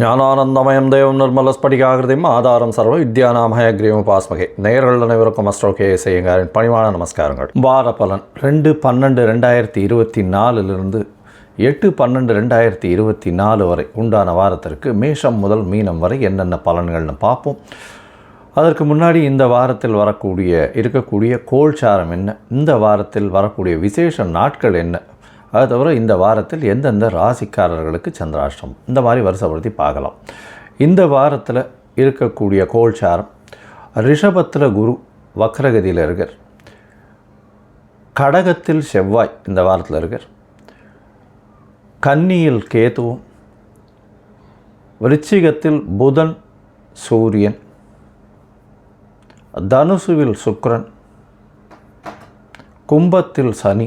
ஞானானந்தமயம் தேவம் நிர்மலஸ்படிகாகிருதியும் ஆதாரம் சர்வ வித்யானாமயக்ரீவம் பாஸ்மகை நேர்கள் அனைவருக்கும் அஸ்ட்ரோ கே செய்யுங்காரின் பணிவான நமஸ்காரங்கள். வார பலன் ரெண்டு பன்னெண்டு ரெண்டாயிரத்தி இருபத்தி நாலுலேருந்து எட்டு பன்னெண்டு ரெண்டாயிரத்தி இருபத்தி நாலு வரை உண்டான வாரத்திற்கு மேஷம் முதல் மீனம் வரை என்னென்ன பலன்கள்னு பார்ப்போம். அதற்கு முன்னாடி இந்த வாரத்தில் வரக்கூடிய இருக்கக்கூடிய கோல்சாரம் என்ன? இந்த வாரத்தில் வரக்கூடிய விசேஷ நாட்கள் என்ன? அது தவிர இந்த வாரத்தில் எந்தெந்த ராசிக்காரர்களுக்கு சந்திராஷ்டம் இந்த மாதிரி வருஷப்படுத்தி பார்க்கலாம். இந்த வாரத்தில் இருக்கக்கூடிய கோல்சாரம் ரிஷபத்தில் குரு வக்ரகதியில் இருக்கார். கடகத்தில் செவ்வாய் இந்த வாரத்தில் இருக்கார். கன்னியில் கேதுவும் விருச்சிகத்தில் புதன் சூரியன் தனுசுவில் சுக்ரன் கும்பத்தில் சனி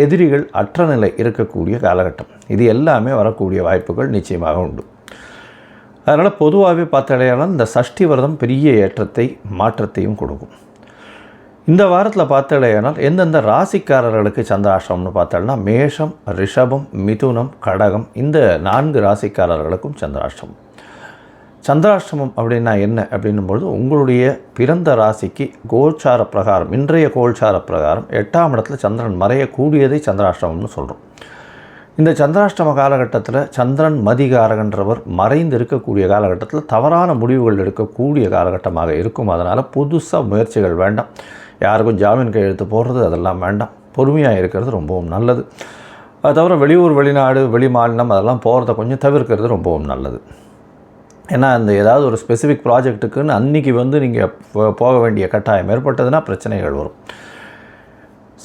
எதிரிகள் அற்ற நிலை இருக்கக்கூடிய காலகட்டம். இது எல்லாமே வரக்கூடிய வாய்ப்புகள் நிச்சயமாக உண்டு. அதனால் பொதுவாகவே பார்த்தாலேயானால் இந்த சஷ்டி விரதம் பெரிய ஏற்றத்தை மாற்றத்தையும் கொடுக்கும். இந்த வாரத்தில் பார்த்தாலேயானால் எந்தெந்த ராசிக்காரர்களுக்கு சந்திராஷ்டிரம்னு பார்த்தோம்னா மேஷம் ரிஷபம் மிதுனம் கடகம் இந்த நான்கு ராசிக்காரர்களுக்கும் சந்திராஷ்டமம். சந்திராஷ்டமம் அப்படின்னா என்ன? அப்படின்னும்பொழுது உங்களுடைய பிறந்த ராசிக்கு கோச்சார பிரகாரம் இன்றைய கோல்சார பிரகாரம் எட்டாம் இடத்துல சந்திரன் மறையக்கூடியதை சந்திராஷ்டமம்னு சொல்கிறோம் இந்த சந்திராஷ்டம காலகட்டத்தில் சந்திரன் மதிகாரகன்றவர் மறைந்து இருக்கக்கூடிய காலகட்டத்தில் தவறான முடிவுகள் எடுக்கக்கூடிய காலகட்டமாக இருக்கும். அதனால் புதுசாக முயற்சிகள் வேண்டாம். யாருக்கும் ஜாமீன் கையெழுத்து போடுறது அதெல்லாம் வேண்டாம். பொறுமையாக இருக்கிறது ரொம்பவும் நல்லது. அது தவிர வெளியூர் வெளிநாடு வெளி மாநிலம் அதெல்லாம் போகிறத கொஞ்சம் தவிர்க்கிறது ரொம்பவும் நல்லது. ஏன்னா அந்த ஏதாவது ஒரு ஸ்பெசிஃபிக் ப்ராஜெக்ட்டுக்குன்னு அன்றைக்கி வந்து நீங்கள் போக வேண்டிய கட்டாயம் ஏற்பட்டதுன்னா பிரச்சனைகள் வரும்.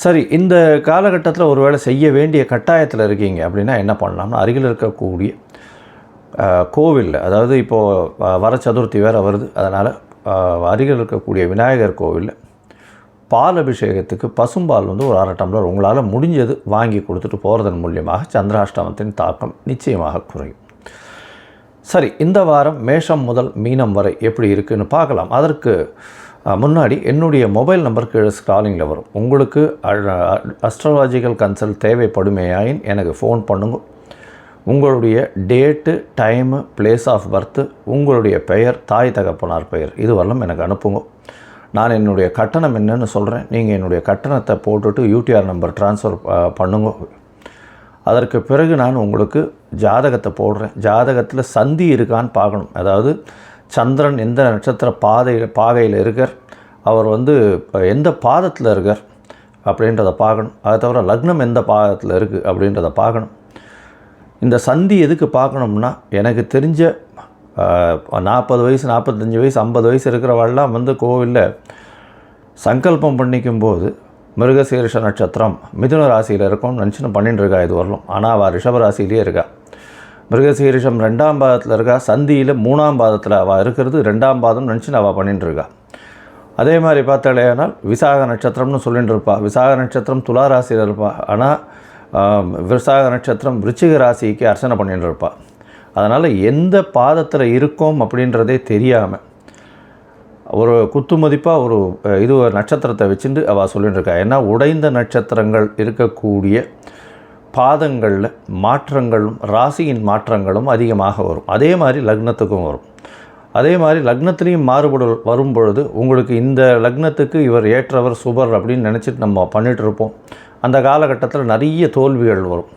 சரி இந்த காலகட்டத்தில் ஒரு வேளை செய்ய வேண்டிய கட்டாயத்தில் இருக்கீங்க அப்படின்னா என்ன பண்ணலாம்னா அருகில் இருக்கக்கூடிய கோவிலில் அதாவது இப்போது வர சதுர்த்தி வேறு வருது. அதனால் அருகில் இருக்கக்கூடிய விநாயகர் கோவிலில் பால் அபிஷேகத்துக்கு பசும்பால் வந்து ஒரு அரை டம்ளர் உங்களால் முடிஞ்சது வாங்கி கொடுத்துட்டு போகிறதன் மூலியமாக சந்திராஷ்டமத்தின் தாக்கம் நிச்சயமாக குறையும். சரி இந்த வாரம் மேஷம் முதல் மீனம் வரை எப்படி இருக்குன்னு பார்க்கலாம். அதற்கு முன்னாடி என்னுடைய மொபைல் நம்பர் கீழே ஸ்க்ராலிங்கில் வரும். உங்களுக்கு அஸ்ட்ராலாஜிக்கல் கன்சல்ட் தேவைப்படுமேயாயின் எனக்கு ஃபோன் பண்ணுங்க. உங்களுடைய date time place of birth உங்களுடைய பெயர் தாய் தகப்பனார் பெயர் இது எனக்கு அனுப்புங்க. நான் என்னுடைய கட்டணம் என்னன்னு சொல்கிறேன் நீங்கள் என்னுடைய கட்டணத்தை போட்டுட்டு யூடிஆர் நம்பர் ட்ரான்ஸ்ஃபர் பண்ணுங்க. அதற்கு பிறகு நான் உங்களுக்கு ஜாதகத்தை போடுறேன். ஜாதகத்தில் சந்தி இருக்கான்னு பார்க்கணும். அதாவது சந்திரன் எந்த நட்சத்திர பாதையில் பாகையில் இருக்கார் அவர் வந்து எந்த பாதத்தில் இருக்கார் அப்படின்றத பார்க்கணும். அதை தவிர லக்னம் எந்த பாதத்தில் இருக்குது அப்படின்றத பார்க்கணும். இந்த சந்தி எதுக்கு பார்க்கணும்னா எனக்கு தெரிஞ்ச நாற்பது வயசு நாற்பத்தஞ்சு வயசு ஐம்பது வயசு இருக்கிறவெல்லாம் வந்து கோவிலில் சங்கல்பம் பண்ணிக்கும்போது மிருகசீரிஷ நட்சத்திரம் மிதுன ராசியில் இருக்கும்னு நினச்சின்னு பண்ணிட்டு இருக்கா இது வரலும். ஆனால் அவள் ரிஷப ராசியிலே இருக்கா. மிருகசீரிஷம் ரெண்டாம் பாதத்தில் இருக்கா? சந்தியில் மூணாம் பாதத்தில் அவள் இருக்கிறது. ரெண்டாம் பாதம் நினச்சின்னு அவள் பண்ணிட்டு இருக்கா. அதே மாதிரி பார்த்தாலேயானால் விசாக நட்சத்திரம்னு சொல்லிட்டு இருப்பாள் விசாக நட்சத்திரம் துலா ராசியில் இருப்பா. ஆனால் விசாக நட்சத்திரம் விருச்சிக ராசிக்கு அர்ச்சனை பண்ணிட்டு இருப்பா. அதனால் எந்த பாதத்தில் இருக்கோம் அப்படின்றதே தெரியாமல் ஒரு குத்து மதிப்பாக ஒரு இது ஒரு நட்சத்திரத்தை வச்சுட்டு அவள் சொல்லிட்டு இருக்கா. ஏன்னா உடைந்த நட்சத்திரங்கள் இருக்கக்கூடிய பாதங்களில் மாற்றங்களும் ராசியின் மாற்றங்களும் அதிகமாக வரும். அதே மாதிரி லக்னத்துக்கும் வரும். அதே மாதிரி லக்னத்துலேயும் மாறுபடு வரும் பொழுது உங்களுக்கு இந்த லக்னத்துக்கு இவர் ஏற்றவர் சுபர் அப்படின்னு நினச்சிட்டு நம்ம பண்ணிகிட்ருப்போம் அந்த காலகட்டத்தில் நிறைய தோல்விகள் வரும்.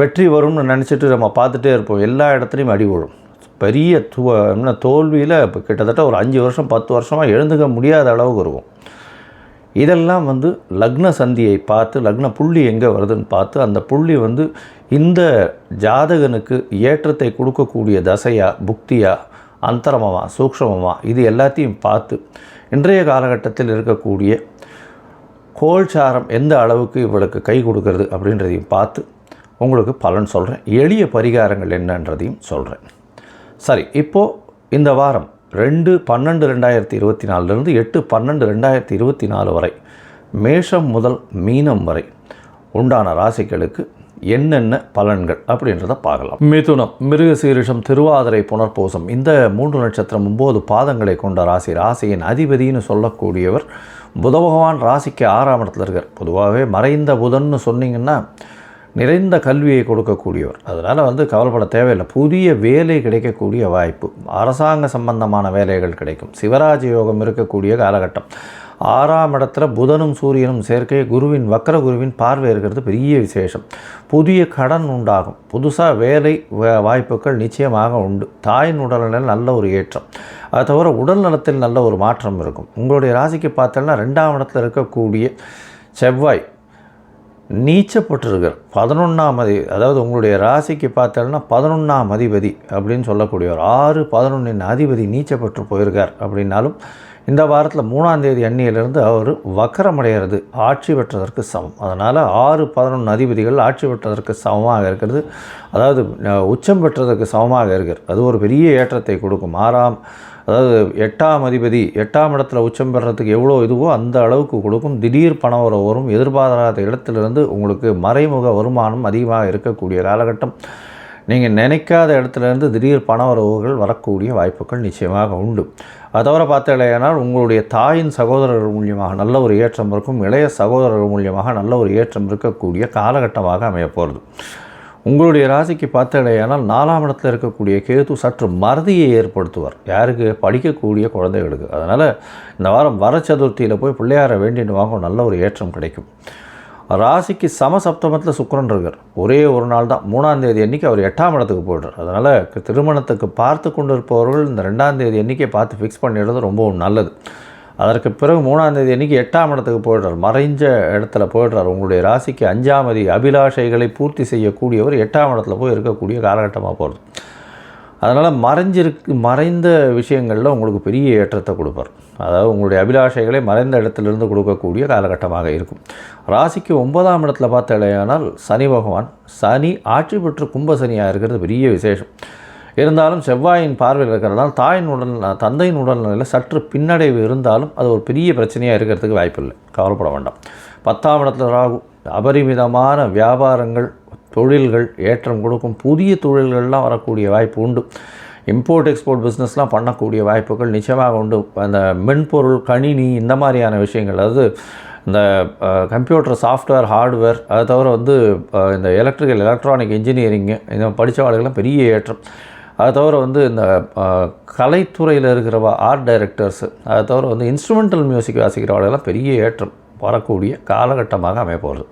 வெற்றி வரும்னு நினச்சிட்டு நம்ம பார்த்துட்டே இருப்போம். எல்லா இடத்துலையும் அடி விழும். பெரிய து என்ன தோல்வியில் இப்போ கிட்டத்தட்ட ஒரு அஞ்சு வருஷம் பத்து வருஷமாக எழுந்துக்க முடியாத அளவுக்கு இருக்கும். இதெல்லாம் வந்து லக்ன சந்தியை பார்த்து லக்ன புள்ளி எங்கே வருதுன்னு பார்த்து அந்த புள்ளி வந்து இந்த ஜாதகனுக்கு ஏற்றத்தை கொடுக்கக்கூடிய தசையா புக்தியா அந்தரமமாக சூக்ஷமமாக இது எல்லாத்தையும் பார்த்து இன்றைய காலகட்டத்தில் இருக்கக்கூடிய கோல்சாரம் எந்த அளவுக்கு இவளுக்கு கை கொடுக்கறது அப்படின்றதையும் பார்த்து உங்களுக்கு பலன் சொல்கிறேன் எளிய பரிகாரங்கள் என்னன்றதையும் சொல்கிறேன் சரி இப்போது இந்த வாரம் ரெண்டு பன்னெண்டு ரெண்டாயிரத்தி இருபத்தி நாலுலேருந்து எட்டு பன்னெண்டு ரெண்டாயிரத்தி இருபத்தி நாலு வரை மேஷம் முதல் மீனம் வரை உண்டான ராசிகளுக்கு என்னென்ன பலன்கள் அப்படின்றத பார்க்கலாம். மிதுனம் மிருகசீரிஷம் திருவாதிரை புனர்பூசம் இந்த மூன்று நட்சத்திரம் ஒம்பது பாதங்களை கொண்ட ராசி ராசியின் அதிபதின்னு சொல்லக்கூடியவர் புத பகவான் ராசிக்கு ஆறாம் இடத்துல இருக்கார். பொதுவாகவே மறைந்த புதன்னு சொன்னீங்கன்னா நிறைந்த கல்வியை கொடுக்கக்கூடியவர். அதனால் வந்து கவலைப்பட தேவையில்லை. புதிய வேலை கிடைக்கக்கூடிய வாய்ப்பு. அரசாங்க சம்பந்தமான வேலைகள் கிடைக்கும். சிவராஜ யோகம் இருக்கக்கூடிய காலகட்டம். ஆறாம் இடத்துல புதனும் சூரியனும் சேர்க்கை குருவின் வக்கர குருவின் பார்வை இருக்கிறது பெரிய விசேஷம். புதிய கடன் உண்டாகும். புதுசாக வேலை வாய்ப்புகள் நிச்சயமாக உண்டு. தாயின் உடல்நிலையில் நல்ல ஒரு ஏற்றம். அது தவிர உடல் நலத்தில் நல்ல ஒரு மாற்றம் இருக்கும். உங்களுடைய ராசிக்கு பார்த்தோன்னா ரெண்டாம் இடத்துல இருக்கக்கூடிய செவ்வாய் நீச்சப்பட்டிருக்கார். பதினொன்றாம் அதி அதாவது உங்களுடைய ராசிக்கு பார்த்தோம்னா பதினொன்றாம் அதிபதி அப்படின்னு சொல்லக்கூடியவர். ஆறு பதினொன்றின் அதிபதி நீச்சப்பட்டு போயிருக்கார் அப்படின்னாலும் இந்த வாரத்தில் மூணாம் தேதி அன்னியிலிருந்து அவர் வக்கரமடைகிறது. ஆட்சி பெற்றதற்கு சமம். அதனால் ஆறு பதினொன்று அதிபதிகள் ஆட்சி பெற்றதற்கு சமமாக இருக்கிறது. அதாவது உச்சம் பெற்றதற்கு சமமாக இருக்கிறது. அது ஒரு பெரிய ஏற்றத்தை கொடுக்கும். ஆறாம் அதாவது எட்டாம் அதிபதி எட்டாம் இடத்துல உச்சம் பெறத்துக்கு எவ்வளோ இதுவோ அந்த அளவுக்கு கொடுக்கும். திடீர் பணம் வர வரும் எதிர்பாராத இடத்துலேருந்து உங்களுக்கு மறைமுக வருமானம் அதிகமாக இருக்கக்கூடிய காலகட்டம். நீங்கள் நினைக்காத இடத்துலேருந்து திடீர் பண வரவுகள் வரக்கூடிய வாய்ப்புகள் நிச்சயமாக உண்டு. அது தவிர பார்த்தீங்கன்னா உங்களுடைய தாயின் சகோதரர்கள் மூலியமாக நல்ல ஒரு ஏற்றம் இருக்கும் இளைய சகோதரர்கள் மூலியமாக நல்ல ஒரு ஏற்றம் இருக்கக்கூடிய காலகட்டமாக அமையப்போகிறது உங்களுடைய ராசிக்கு பார்த்தடையானால் நாலாம் இடத்துல இருக்கக்கூடிய கேது சற்று மறதியை ஏற்படுத்துவார். யாருக்கு? படிக்கக்கூடிய குழந்தைகளுக்கு. அதனால் இந்த வாரம் வர சதுர்த்தியில் போய் பிள்ளையாரை வேண்டின்னு வாங்க நல்ல ஒரு ஏற்றம் கிடைக்கும். ராசிக்கு சமசப்தமத்தில் சுக்கரன் இருக்கார். ஒரே ஒரு நாள் தான். மூணாம் தேதி அன்றைக்கி அவர் எட்டாம் இடத்துக்கு போய்டுறார். அதனால் திருமணத்துக்கு பார்த்து கொண்டு இருப்பவர்கள் இந்த ரெண்டாம் தேதி அன்றைக்கி பார்த்து ஃபிக்ஸ் பண்ணிடுறது ரொம்பவும் நல்லது. அதற்கு பிறகு மூணாம் தேதி அன்றைக்கி எட்டாம் இடத்துக்கு போயிடுறார். மறைஞ்ச இடத்துல போயிடுறார். உங்களுடைய ராசிக்கு அஞ்சாமதி அபிலாஷைகளை பூர்த்தி செய்யக்கூடியவர் எட்டாம் இடத்துல போய் இருக்கக்கூடிய காலகட்டமாக போகிறது அதனால் மறைஞ்சிருக்கு மறைந்த விஷயங்களில் உங்களுக்கு பெரிய ஏற்றத்தை கொடுப்பார். அதாவது உங்களுடைய அபிலாஷைகளை மறைந்த இடத்திலிருந்து கொடுக்கக்கூடிய காலகட்டமாக இருக்கும். ராசிக்கு ஒன்பதாம் இடத்துல பார்த்தலையானால் சனி பகவான் சனி ஆட்சி பெற்று கும்ப சனியாக இருக்கிறது பெரிய விசேஷம். இருந்தாலும் செவ்வாயின் பார்வையில் இருக்கிறதால தாயின் உடல் தந்தையின் உடல்நிலையில் சற்று பின்னடைவு இருந்தாலும் அது ஒரு பெரிய பிரச்சனையாக இருக்கிறதுக்கு வாய்ப்பில்லை. கவலைப்பட வேண்டாம். பத்தாம் இடத்துல ராகு அபரிமிதமான வியாபாரங்கள் தொழில்கள் ஏற்றம் கொடுக்கும் புதிய தொழில்கள்லாம் வரக்கூடிய வாய்ப்பு உண்டு. இம்போர்ட் எக்ஸ்போர்ட் பிஸ்னஸ்லாம் பண்ணக்கூடிய வாய்ப்புகள் நிச்சயமாக உண்டு. அந்த மென்பொருள் கணினி இந்த மாதிரியான விஷயங்கள். அதாவது இந்த கம்ப்யூட்டர் சாஃப்ட்வேர் ஹார்ட்வேர் அதை தவிர வந்து இந்த எலக்ட்ரிக்கல் எலக்ட்ரானிக் இன்ஜினியரிங்கு இந்த படித்தவாளுக்கெல்லாம் பெரிய ஏற்றம். அதை தவிர வந்து இந்த கலைத்துறையில் இருக்கிறவ ஆர்ட் டைரக்டர்ஸு அதை தவிர வந்து இன்ஸ்ட்ருமெண்டல் மியூசிக் வாசிக்கிறவளெல்லாம் பெரிய ஏற்றம் வரக்கூடிய காலகட்டமாக அமைய போகிறது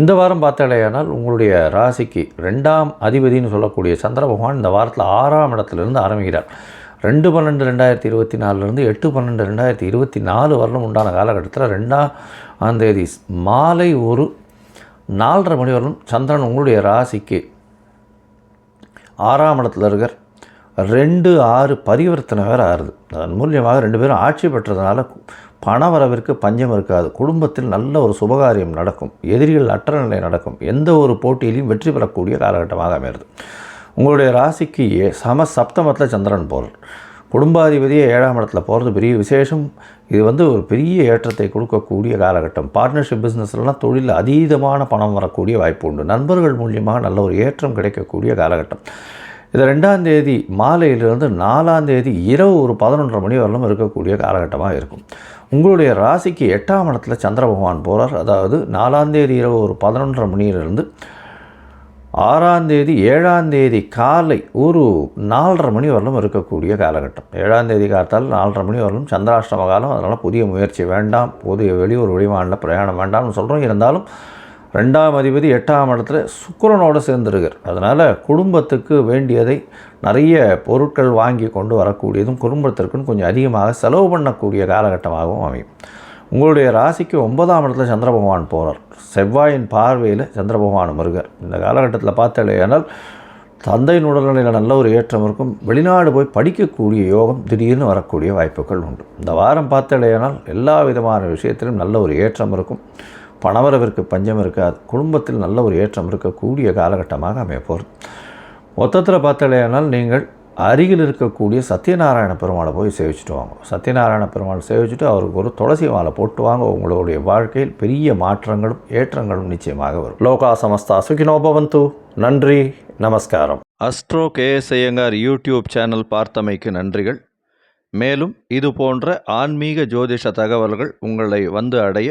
இந்த வாரம் பார்த்தாலேயானால் உங்களுடைய ராசிக்கு ரெண்டாம் அதிபதினு சொல்லக்கூடிய சந்திர பகவான் இந்த வாரத்தில் ஆறாம் இடத்துலேருந்து ஆரம்பிக்கிறார். ரெண்டு பன்னெண்டு ரெண்டாயிரத்தி இருபத்தி நாலுலேருந்து எட்டு பன்னெண்டு ரெண்டாயிரத்தி இருபத்தி நாலு வரலும் உண்டான காலகட்டத்தில் ரெண்டாம் தேதி மாலை ஒரு நாலரை மணி வரலும் சந்திரன் உங்களுடைய ராசிக்கு ஆறாம் இடத்துல இருக்கார். ரெண்டு ஆறு பரிவர்த்தனை வேறு ஆறுது. அதன் மூலியமாக ரெண்டு பேரும் ஆட்சி பெற்றதுனால பண வரவிற்கு பஞ்சம் இருக்காது. குடும்பத்தில் நல்ல ஒரு சுபகாரியம் நடக்கும். எதிரிகள் அற்ற நிலை நடக்கும். எந்த ஒரு போட்டியிலையும் வெற்றி பெறக்கூடிய காலகட்டமாக அமையிறது உங்களுடைய ராசிக்கு ஏ- சம சப்தமத்தில் சந்திரன் போகிறார் குடும்பாதிபதியே ஏழாம் இடத்துல போகிறது பெரிய விசேஷம். இது வந்து ஒரு பெரிய ஏற்றத்தை கொடுக்கக்கூடிய காலகட்டம். பார்ட்னர்ஷிப் பிஸ்னஸ்லாம் தொழிலில் அதீதமான பணம் வரக்கூடிய வாய்ப்பு உண்டு. நண்பர்கள் மூலியமாக நல்ல ஒரு ஏற்றம் கிடைக்கக்கூடிய காலகட்டம். இது ரெண்டாம் தேதி மாலையிலிருந்து நாலாம் தேதி இரவு ஒரு பதினொன்றரை மணி வரலும் இருக்கக்கூடிய காலகட்டமாக இருக்கும். உங்களுடைய ராசிக்கு எட்டாம் இடத்துல சந்திர பகவான் போகிறார் அதாவது நாலாந்தேதி இரவு ஒரு பதினொன்றரை மணியிலிருந்து ஆறாந்தேதி ஏழாந்தேதி காலை ஒரு நாலரை மணி வரலும் இருக்கக்கூடிய காலகட்டம். ஏழாந்தேதி காலத்தால் நாலரை மணி வரலும் சந்திராஷ்டம காலம். அதனால் புதிய முயற்சி வேண்டாம். புதிய வெளியூர் வெளிமாநில பிரயாணம் வேண்டாம்னு சொல்கிறோம் இருந்தாலும் ரெண்டாம் அதிபதி எட்டாம் இடத்துல சுக்கரனோடு சேர்ந்துருக்கார். அதனால் குடும்பத்துக்கு வேண்டியதை நிறைய பொருட்கள் வாங்கி கொண்டு வரக்கூடியதும் குடும்பத்திற்குன்னு கொஞ்சம் அதிகமாக செலவு பண்ணக்கூடிய காலகட்டமாகவும் அமையும். உங்களுடைய ராசிக்கு ஒன்பதாம் இடத்துல சந்திர பகவான் போகிறார் செவ்வாயின் பார்வையில் சந்திர பகவான் வருகிறார் இந்த காலகட்டத்தில் பார்த்தாலேயானால் தந்தையின் உடல்நிலையில் நல்ல ஒரு ஏற்றம் இருக்கும். வெளிநாடு போய் படிக்கக்கூடிய யோகம் திடீர்னு வரக்கூடிய வாய்ப்புகள் உண்டு. இந்த வாரம் பார்த்தாலேயானால் எல்லா விதமான விஷயத்திலும் நல்ல ஒரு ஏற்றம் இருக்கும். பணவரவிற்கு பஞ்சம் இருக்காது குடும்பத்தில் நல்ல ஒரு ஏற்றம் இருக்கக்கூடிய காலகட்டமாக அமைய மொத்தத்தில் பார்த்தாலேயானால் நீங்கள் அருகில் இருக்கக்கூடிய சத்யநாராயண பெருமாளை போய் சேவிச்சுட்டு வாங்க. சத்யநாராயண பெருமாள் சேவிச்சுட்டு அவருக்கு ஒரு துளசி மாலை போட்டு வாங்க. உங்களுடைய வாழ்க்கையில் பெரிய மாற்றங்களும் ஏற்றங்களும் நிச்சயமாக வரும். லோகா சமஸ்தா சுகினோபவந்து நன்றி நமஸ்காரம். Astro KS Iyengar YouTube channel பார்த்தமைக்கு நன்றிகள். மேலும் இது போன்ற ஆன்மீக ஜோதிஷ தகவல்கள் உங்களை வந்து அடைய